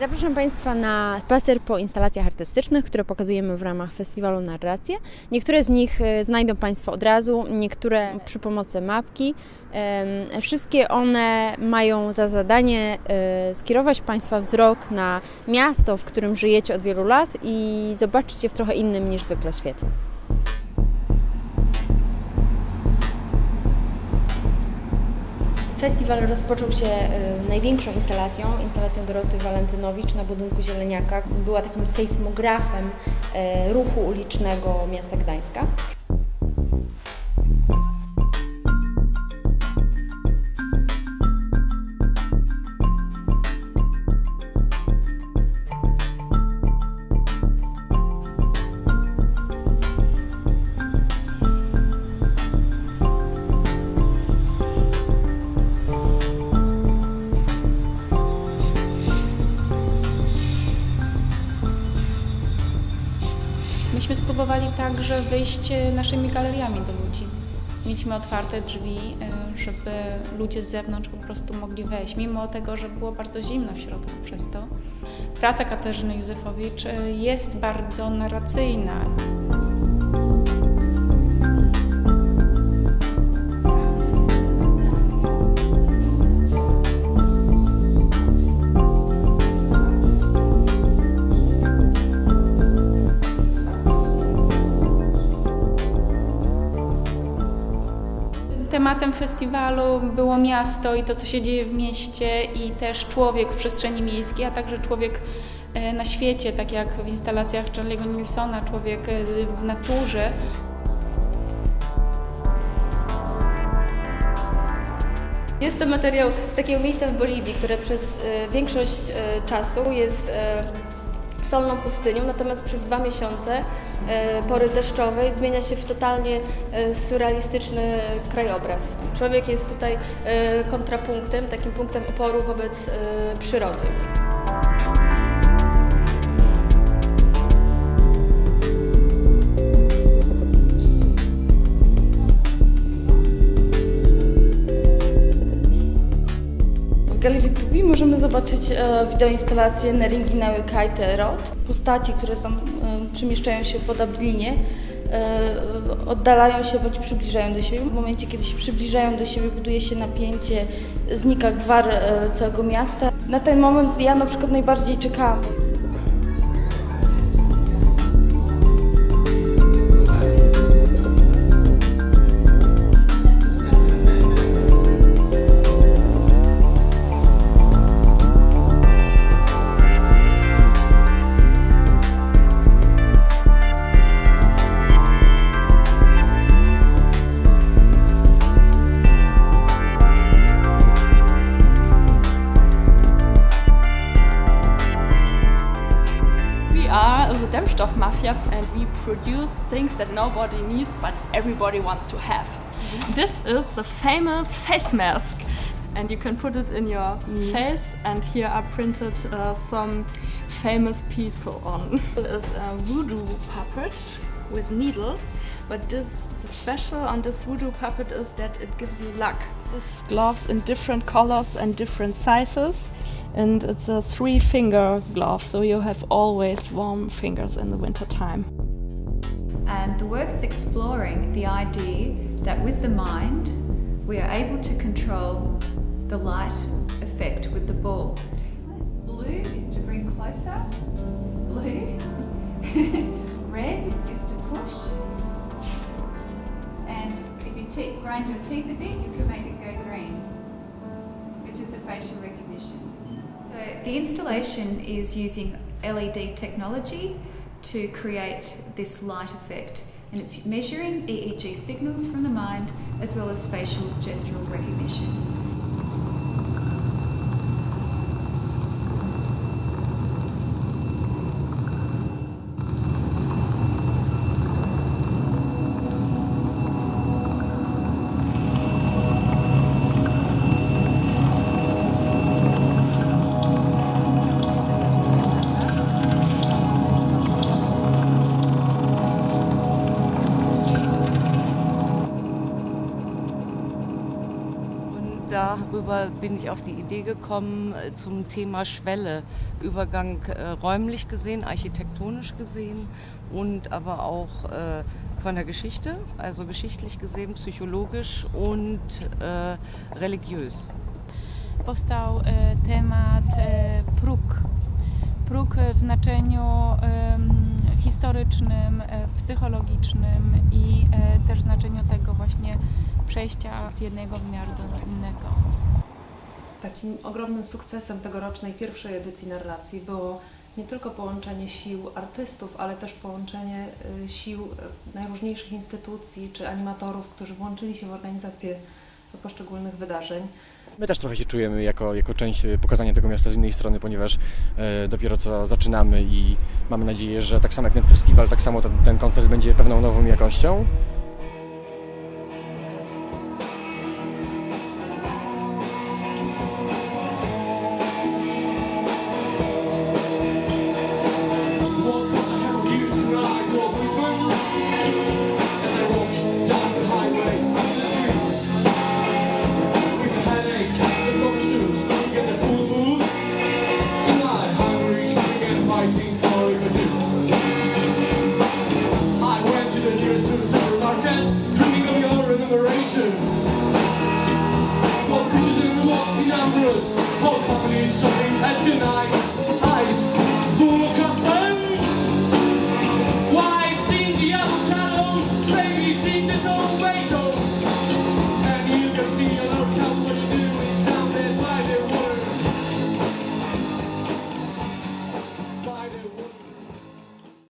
Zapraszam Państwa na spacer po instalacjach artystycznych, które pokazujemy w ramach festiwalu Narracje. Niektóre z nich e, znajdą Państwo od razu, niektóre przy pomocy mapki. Wszystkie one mają za zadanie e, skierować Państwa wzrok na miasto, w którym żyjecie od wielu lat i zobaczyć je w trochę innym niż zwykle świetle. Festiwal rozpoczął się e, największą instalacją, instalacją Doroty Walentynowicz na budynku Zieleniaka. Była takim sejsmografem e, ruchu ulicznego miasta Gdańska. Myśmy spróbowali także wyjść e, naszymi galeriami do ludzi. Mieliśmy otwarte drzwi, e, żeby ludzie z zewnątrz po prostu mogli wejść, mimo tego, że było bardzo zimno w środku przez to. Praca Katarzyny Józefowicz e, jest bardzo narracyjna. Tematem festiwalu było miasto i to, co się dzieje w mieście, i też człowiek w przestrzeni miejskiej, a także człowiek e, na świecie, tak jak w instalacjach Charlie'ego Nilsona, człowiek e, w naturze. Jest to materiał z takiego miejsca w Boliwii, które przez e, większość czasu jest solną pustynią, natomiast przez dwa miesiące e, pory deszczowej zmienia się w totalnie e, surrealistyczny krajobraz. Człowiek jest tutaj e, kontrapunktem, takim punktem oporu wobec przyrody. Galerii Tubi możemy zobaczyć e, wideoinstalację Neringinały Kajte Rot. Postaci, które są, e, przemieszczają się po Dublinie, e, oddalają się bądź przybliżają do siebie. W momencie, kiedy się przybliżają do siebie, buduje się napięcie, znika gwar e, całego miasta. Na ten moment ja na przykład najbardziej czekałam. Are the Dämmstoff Mafia and we produce things that nobody needs but everybody wants to have. This is the famous face mask and you can put it in your face and here are printed uh, some famous people on. It is a voodoo puppet with needles but this the special on this voodoo puppet is that it gives you luck. This gloves in different colors and different sizes and it's a three finger glove so you have always warm fingers in the winter time And the work is exploring the idea that with the mind, we are able to control the light effect with the ball. Blue is to bring closer. Blue. Red is to push. And if you te- grind your teeth a bit, you can make it go green, which is the facial recognition. So the installation is using LED technology to create this light effect. And it's measuring EEG signals from the mind as well as facial gestural recognition. Darüber bin ich auf die Idee gekommen äh, zum Thema Schwelle. Übergang äh, räumlich gesehen, architektonisch gesehen und aber auch äh, von der Geschichte, also geschichtlich gesehen, psychologisch und äh, religiös. powstał e, temat e, próg. Próg w znaczeniu em, historycznym, e, psychologicznym i e, też znaczeniu tego właśnie przejścia z jednego wymiaru do innego. Takim ogromnym sukcesem tegorocznej pierwszej edycji narracji było nie tylko połączenie sił artystów, ale też połączenie y, sił y, najróżniejszych instytucji czy animatorów, którzy włączyli się w organizację poszczególnych wydarzeń. My też trochę się czujemy jako, jako część e, pokazania tego miasta z innej strony, ponieważ e, dopiero co zaczynamy i mamy nadzieję, że tak samo jak ten festiwal, tak samo ten, ten koncert będzie pewną nową jakością. action. What creatures in the world numbers? What companies shopping at midnight?